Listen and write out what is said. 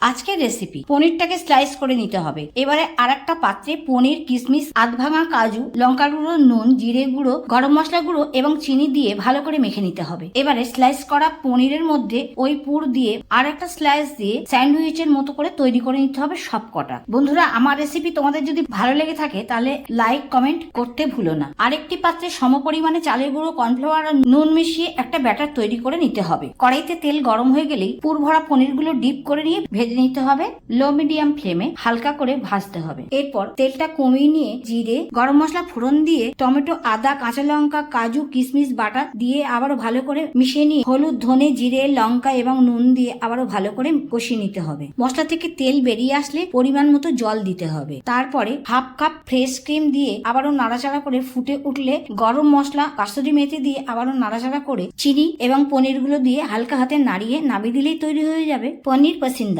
আজকের recipe পনিরটাকে slice করে নিতে হবে। এবারে আর একটা পাত্রে পনির কিশমিশ আধ ভাঙা কাজু, লঙ্কা গুঁড়ো, নুন, জিরে গুঁড়ো, গরম মশলা গুঁড়ো এবং চিনি দিয়ে ভালো করে মেখে নিতে হবে। এবারে স্লাইস করা পনিরের মধ্যে ওই পুর দিয়ে আর একটা স্লাইস দিয়ে স্যান্ডউইচের মতো করে তৈরি করে নিতে হবে সব কটা বন্ধুরা, আমার রেসিপি তোমাদের যদি ভালো লেগে থাকে, তাহলে লাইক কমেন্ট করতে ভুলো না। আরেকটি পাত্রে সমপরিমাণে চালের গুঁড়ো কর্নফ্লাওয়ার আর নুন মিশিয়ে একটা ব্যাটার তৈরি করে নিতে হবে। কড়াইতে তেল গরম হয়ে গেলেই পুর ভরা পনিরগুলো ডিপ করে নিয়ে ভেজে নিতে হবে। লো, মিডিয়াম ফ্লেমে হালকা করে ভাজতে হবে। এরপর তেলটা কমিয়ে নিয়ে জিরে, গরম মশলা ফোড়ন দিয়ে টমেটো, আদা, কাঁচা লঙ্কা, কাজু কিশমিশ বাটা দিয়ে আবারও ভালো করে মিশিয়ে নিয়ে হলুদ, ধনে, জিরে, লঙ্কা এবং নুন দিয়ে আবারও ভালো করে কষিয়ে নিতে হবে। মশলা থেকে তেল বেরিয়ে আসলে পরিমাণ মতো জল দিতে হবে। তারপরে হাফ কাপ ফ্রেশ ক্রিম দিয়ে আবারও নাড়াচাড়া করে ফুটে উঠলে গরম মশলা, কাসুরি মেথি দিয়ে আবারও নাড়াচাড়া করে চিনি এবং পনিরগুলো দিয়ে হালকা হাতে নাড়িয়ে নামিয়ে দিলেই তৈরি হয়ে যাবে পনির পসিন্দা।